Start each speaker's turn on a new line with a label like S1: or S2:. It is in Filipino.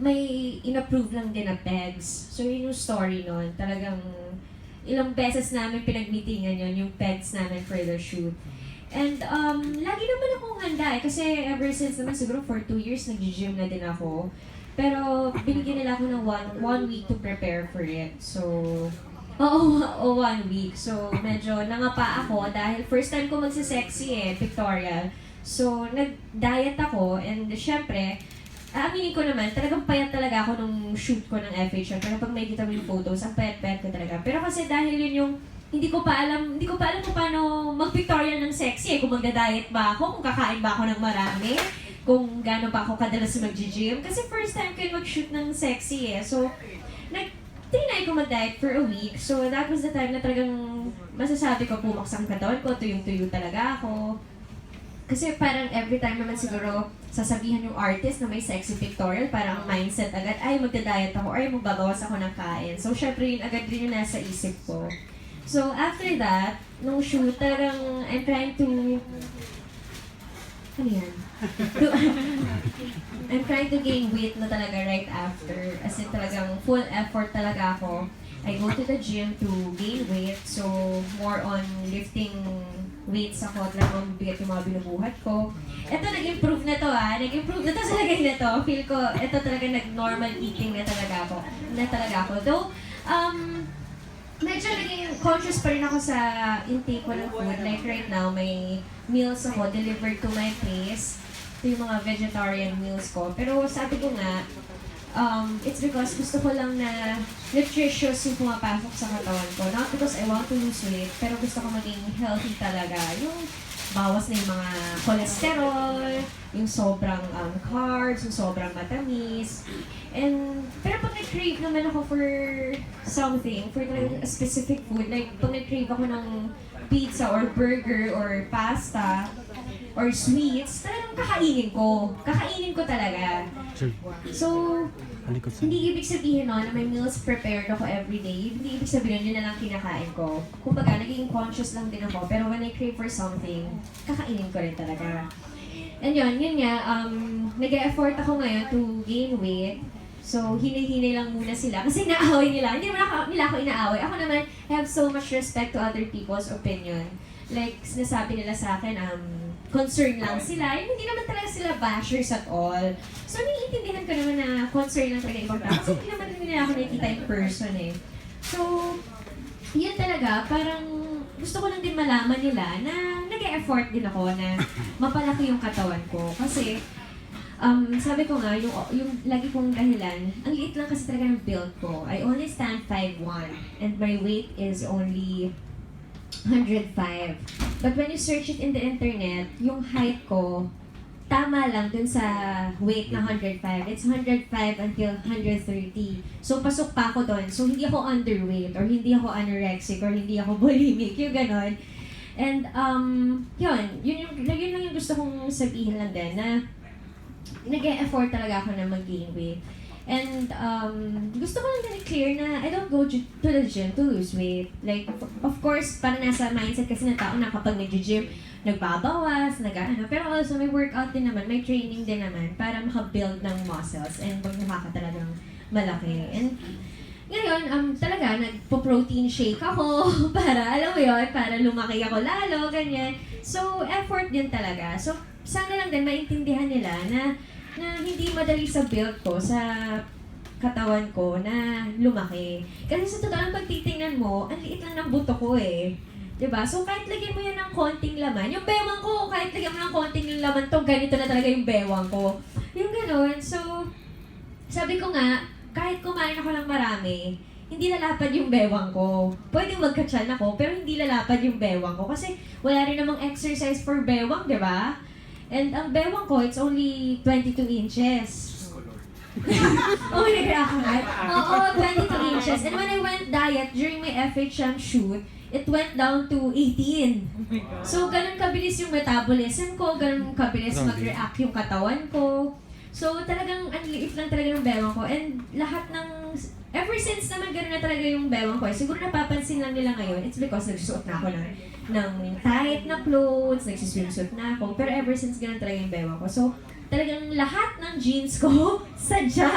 S1: may in-approve lang din na pegs. So, yun yung story nun. Talagang ilang beses namin pinag-meetingan yun, yung pegs namin for the shoot. And um, lagi naman akong handa eh. Kasi ever since naman siguro for two years, nag-gym na din ako. Pero binigyan nila ako ng one, one week to prepare for it. So, oo, oh, one week. So, medyo nangapa ako dahil first time ko magsisexy eh, pictorial. So, nag-diet ako and syempre, aaminin ko naman, talagang payat talaga ako nung shoot ko ng FHM. Pero pag may kita mo yung photos, ang payat-payat ko talaga. Pero kasi dahil yun yung hindi ko pa alam, hindi ko pa alam kung paano mag-pictorial ng sexy eh. Kung magda-diet ba ako, kung kakain ba ako ng marami, kung gaano ba ako kadalas mag-gym. Kasi first time ko yung mag-shoot ng sexy eh. So, nag tinay ko mag-diet for a week. So, that was the time na talagang masasabi ko pumaks ang katawan ko, tuyong-tuyo talaga ako. Kasi parang every time naman siguro sasabihan yung artist na may sexy pictorial, parang ang mindset agad, ay magda-diet ako, ay magbabawas ako ng kain. So, syempre yun agad rin yung nasa isip ko. So, after that, nung shoot, talagang I'm trying to... Ano yan? To- I'm trying to gain weight na talaga right after. As in talagang full effort talaga ako. I go to the gym to gain weight. So, more on lifting weights ako. Talagang mabigat yung mga binubuhat ko. Ito, nag-improve na to ah. Nag-improve na to sa lagay na to. Feel ko, ito talaga nag-normal eating na talaga ako. Na talaga ako. Though, um, medyo naging conscious pa rin ako sa intake ko ng food. Like right now, may meals ako delivered to my place. Ito yung mga vegetarian meals ko. Pero sabi ko nga, um, it's because gusto ko lang na nutritious yung pumapasok sa katawan ko. Not because I want to lose weight, pero gusto ko maging healthy talaga. Yung bawas na yung mga cholesterol, yung sobrang um, carbs, yung sobrang matamis. And, pero pag nag-crave naman ako for something, for like a specific food, like pag nag-crave ako ng pizza or burger or pasta, or sweets, talagang kakainin ko. Kakainin ko talaga. So, hindi ibig sabihin no, na may meals prepared ako everyday. Hindi ibig sabihin yun na lang kinakain ko. Kumbaga, naging conscious lang din ako. Pero when I crave for something, kakainin ko rin talaga. And yun, yun nga, um, nag-effort ako ngayon to gain weight. So, hinay-hinay lang muna sila. Kasi inaaway nila. Hindi naman ako, nila ako inaaway. Ako naman, I have so much respect to other people's opinion. Like, sinasabi nila sa akin, um, concern lang sila. Yung Hindi naman talaga sila bashers at all. So, naiintindihan ko naman na concern lang talaga tao. Kasi hindi naman nila ako nakikita in person eh. So, yun talaga, parang gusto ko lang din malaman nila na nag-e-effort din ako na mapalaki yung katawan ko. Kasi, um, sabi ko nga, yung, yung lagi kong dahilan, ang liit lang kasi talaga ng build ko. I only stand 5'1", and my weight is only 105. But when you search it in the internet, yung height ko, tama lang dun sa weight na 105. It's 105 until 130. So, pasok pa ako doon. So, hindi ako underweight or hindi ako anorexic or hindi ako bulimic. Yung ganon. And, um, yun. Yun, yung, yun lang yung gusto kong sabihin lang din na nag-e-effort talaga ako na mag-gain weight. And um, gusto ko lang din i-clear na I don't go to the gym to lose weight. Like, of course, para nasa mindset kasi ng tao na kapag nag-gym, nagbabawas, nag ano. Pero also, may workout din naman, may training din naman para makabuild ng muscles and magmukha ka talagang malaki. And ngayon, um, talaga, nagpo-protein shake ako para, alam mo yun, para lumaki ako lalo, ganyan. So, effort din talaga. So, sana lang din maintindihan nila na na hindi madali sa build ko, sa katawan ko na lumaki. Kasi sa totoo lang pag titingnan mo, ang liit lang ng buto ko eh. 'Di ba? So kahit lagyan mo yan ng konting laman, yung bewang ko, kahit lagyan mo ng konting laman to, ganito na talaga yung bewang ko. Yung gano'n. So, sabi ko nga, kahit kumain ako ng marami, hindi lalapad yung bewang ko. Pwede magkatsan ako, pero hindi lalapad yung bewang ko. Kasi wala rin namang exercise for bewang, di ba? And ang bewang ko, it's only 22 inches. oh, nag-react Oo, 22 inches. And when I went diet during my FHM shoot, it went down to 18. So, ganun kabilis yung metabolism ko, ganun kabilis mag-react yung katawan ko. So, talagang ang liit lang talaga ng bewang ko. And lahat ng, ever since naman ganun na talaga yung bewang ko, eh, siguro napapansin lang nila ngayon, it's because nagsusuot na ako ng, ng tight na clothes, nagsiswimsuit na ako. Pero ever since ganun talaga yung bewang ko. So, talagang lahat ng jeans ko, sadya